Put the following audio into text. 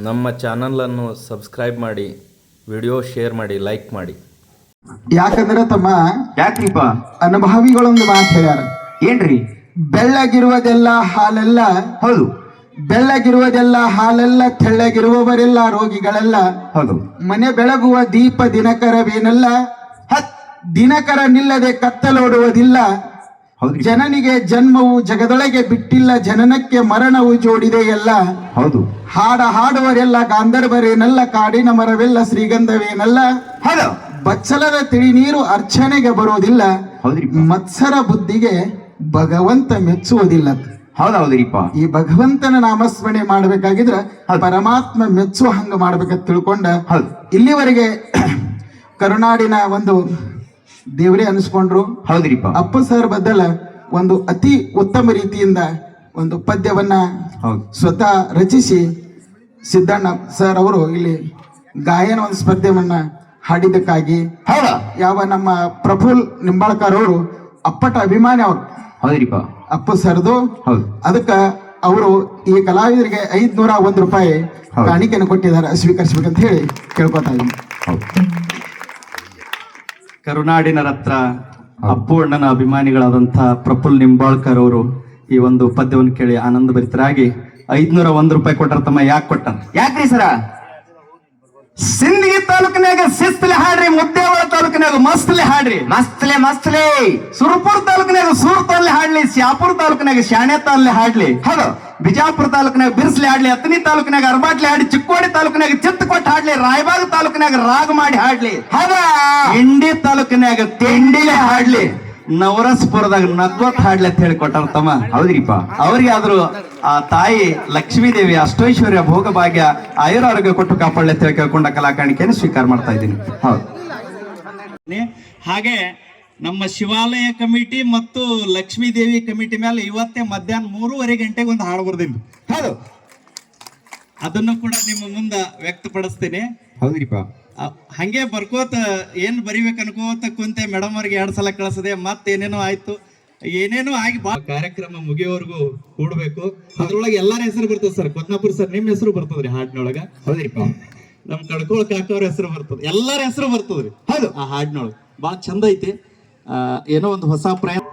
ನಮ್ಮ ಚಾನಲನ್ನು ಸಬ್ಸ್ಕ್ರೈಬ್ ಮಾಡಿ ವಿಡಿಯೋ ಶೇರ್ ಮಾಡಿ ಲೈಕ್ ಮಾಡಿ. ಯಾಕಂದ್ರೆ ತಮ್ಮ ಯಾಕ್ರಿಪ್ಪ? ಅನುಭವಿಗಳೊಂದು ಮಾತು ಹೇಳ್ಯಾರ. ಏನ್ರಿ? ಬೆಳ್ಳಗಿರುವುದೆಲ್ಲ ಹಾಲೆಲ್ಲ? ಹೌದು. ಬೆಳ್ಳಗಿರುವುದೆಲ್ಲ ಹಾಲೆಲ್ಲ ತೆಳ್ಳಗಿರುವವರೆಲ್ಲ ರೋಗಿಗಳೆಲ್ಲ? ಹೌದು. ಮನೆ ಬೆಳಗುವ ದೀಪ ದಿನಕರವೇನೆಲ್ಲ? ಹತ್. ದಿನಕರ ನಿಲ್ಲದೆ ಕತ್ತಲೋಡುವುದಿಲ್ಲ? ಜನನಿಗೆ ಜನ್ಮವು ಜಗದೊಳಗೆ ಬಿಟ್ಟಿಲ್ಲ ಜನನಕ್ಕೆ ಮರಣವು ಜೋಡಿದೆ ಎಲ್ಲ. ಹೌದು. ಹಾಡ ಹಾಡುವರೆಲ್ಲ ಗಾಂಧರ್ವರೇನಲ್ಲ ಕಾಡಿನ ಮರವೆಲ್ಲ ಶ್ರೀಗಂಧವೇನಲ್ಲ ಹೌದು. ಬಚ್ಚಲದ ತಿಳಿ ನೀರು ಅರ್ಚನೆಗೆ ಬರೋದಿಲ್ಲ. ಹೌದ್ರಿ ಮತ್ಸರ ಬುದ್ಧಿಗೆ ಭಗವಂತ ಮೆಚ್ಚುವುದಿಲ್ಲ. ಹೌದೌದ್ರಿಪ್ಪ. ಹೌದ್ರಿಪ್ಪ ಈ ಭಗವಂತನ ನಾಮಸ್ಮರಣೆ ಮಾಡ್ಬೇಕಾಗಿದ್ರ ಪರಮಾತ್ಮ ಮೆಚ್ಚುವ ಹಂಗ ಮಾಡ್ಬೇಕಂತ ತಿಳ್ಕೊಂಡ ಹೌದು. ಇಲ್ಲಿವರೆಗೆ ಕರುನಾಡಿನ ಒಂದು ದೇವರೇ ಅನಿಸ್ಕೊಂಡ್ರು. ಹೌದ್ರಿಪ್ಪ. ಅಪ್ಪ ಸರ್ ಬದಲ ಒಂದು ಅತಿ ಉತ್ತಮ ರೀತಿಯಿಂದ ಒಂದು ಪದ್ಯವನ್ನ ಸ್ವತಃ ರಚಿಸಿ ಸಿದ್ದಣ್ಣ ಸರ್ ಅವರು ಇಲ್ಲಿ ಗಾಯನ ಒಂದು ಸ್ಪರ್ಧೆಯನ್ನ ಹಾಡಿದ್ದಕ್ಕಾಗಿ ಹೌದ? ಯಾವ ನಮ್ಮ ಪ್ರಫುಲ್ ನಿಂಬಾಳ್ಕರ್ ಅವರು ಅಪ್ಪಟ ಅಭಿಮಾನಿ ಅವರು. ಹೌದ್ರಿಪ್ಪ. ಅಪ್ಪ ಸರ್ದು. ಅದಕ್ಕ ಅವರು ಈ ಕಲಾವಿದರಿಗೆ ಐದ್ನೂರ ಒಂದು ರೂಪಾಯಿ. ಕಾಣಿಕೆಯನ್ನು ಕೊಟ್ಟಿದ್ದಾರೆ. ಸ್ವೀಕರಿಸ್ಬೇಕಂತ ಹೇಳಿ ಕೇಳ್ಕೊತಾ ಇದ್ದೀನಿ. ಕರುನಾಡಿನ ರತ್ರ ಅಪ್ಪು ಅಣ್ಣನ ಅಭಿಮಾನಿಗಳಾದಂಥ ಪ್ರಫುಲ್ ನಿಂಬಾಳ್ಕರ್ ಅವರು ಈ ಒಂದು ಪದ್ಯವನ್ನು ಕೇಳಿ ಆನಂದ ಭರಿತರಾಗಿ ಐದ್ನೂರ ಒಂದ್ ರೂಪಾಯಿ ಕೊಟ್ಟರ ತಮ್ಮ ಯಾಕೆ ಕೊಟ್ಟಾರ ಯಾಕ್ರಿ ಸರ? ಸಿಂದಗಿ ತಾಲೂಕಿನಾಗ ಶಿಸ್ತಲೆ ಹಾಡ್ರಿ ಮುದ್ದೇವಾಳ ತಾಲೂಕಿನಾಗ ಮಸ್ತಲೆ ಹಾಡ್ರಿ. ಮಸ್ತಲೆ ಮಸ್ತಲೆ. ಸುರಪುರ ತಾಲೂಕಿನಾಗ ಸೂರ್ತಲ್ಲಿ ಹಾಡ್ಲಿ ಶಾಪುರ ತಾಲೂಕಿನಾಗ ಶಾಣೆ ತಾಲ್ಲೆ ಹಾಡ್ಲಿ. ಹೌದು. ಬಿಜಾಪುರ ತಾಲೂಕಿನಾಗ ಬಿರ್ಸ್ಲಿ ಆಡ್ಲಿ ಅತನಿ ತಾಲೂಕಿನಾಗ ಅರ್ಬಾಟ್ಲಿ ಹಾಡಿ ಚಿಕ್ಕೋಡಿ ತಾಲೂಕಿನಾಗ ಚಿತ್ತ ಕೊಟ್ಟು ಹಾಡ್ಲಿ ರಾಯಬಾಗ ತಾಲೂಕಿನಾಗ ರಾಗ ಮಾಡಿ ಹಾಡ್ಲಿ. ಹೌದಾ? ಇಂಡಿ ತಾಲೂಕಿನಾಗ ತಿಂಡಿಲೆ ಹಾಡ್ಲಿ. ನವರಸ್ಪುರದಾಗ ನಗ್ವತ್ ಹಾಡ್ಲಿ ಅಂತ ಹೇಳಿ ಕೊಟ್ಟಾರ ತಮ್ಮ. ಹೌದ್ರಿಪ್ಪ. ಅವ್ರಿಗೆ ಆದ್ರೂ ಆ ತಾಯಿ ಲಕ್ಷ್ಮೀ ದೇವಿ ಅಷ್ಟೈಶ್ವರ್ಯ ಭೋಗ ಭಾಗ್ಯ ಆಯುರಾರೋಗ್ಯ ಕೊಟ್ಟು ಕಾಪಾಡಲಿ ಅಂತ ಹೇಳಿ ಕೇಳ್ಕೊಂಡ ಕಲಾಕಾಣಿಕೆಯನ್ನು ಸ್ವೀಕಾರ ಮಾಡ್ತಾ ಇದ್ದೀನಿ. ಹೌದು. ಹಾಗೆ ನಮ್ಮ ಶಿವಾಲಯ ಕಮಿಟಿ ಮತ್ತು ಲಕ್ಷ್ಮೀ ದೇವಿ ಕಮಿಟಿ ಮೇಲೆ ಇವತ್ತೇ ಮಧ್ಯಾಹ್ನ ಮೂರುವರೆ ಗಂಟೆಗೆ ಒಂದು ಹಾಡು ಬರ್ದೀನಿ ಹೌದು ಅದನ್ನು ಕೂಡ ನಿಮ್ಮ ಮುಂದೆ ವ್ಯಕ್ತಪಡಿಸ್ತೀನಿ. ಹೌದ್ರಿಪ್ಪ. ಹಂಗೆ ಬರ್ಕೋತ ಏನ್ ಬರಿಬೇಕು ಅನ್ಕೋತ ಕುಂತೆ ಮೇಡಮ್ ಅವ್ರಿಗೆ ಎರಡ್ ಸಲ ಕಳಿಸದೆ ಮತ್ತೇನೇನೋ ಆಯ್ತು. ಏನೇನೋ ಆಗಿ ಬಾ. ಕಾರ್ಯಕ್ರಮ ಮುಗಿಯೋವರೆಗೂ ಕೂಡ್ಬೇಕು. ಅದ್ರೊಳಗೆ ಎಲ್ಲಾರ ಹೆಸರು ಬರ್ತದೆ ಸರ್. ಕೊತ್ನಾಪುರ್ ಸರ್ ನಿಮ್ ಹೆಸರು ಬರ್ತದ್ರಿ ಹಾಡಿನೊಳಗ? ಹೌದ್ರಿಪ್ಪ. ನಮ್ ಕಡ್ಕೊಳ್ ಕಾಕವ್ರ ಹೆಸರು ಬರ್ತದೆ. ಎಲ್ಲಾರ ಹೆಸರು ಬರ್ತದ್ರಿ. ಹೌದು. ಆ ಹಾಡಿನೊಳಗೆ. ಭಾಳ ಚಂದ ಐತಿ. ಏನೋ ಒಂದು ಹೊಸ ಪ್ರಯತ್ನ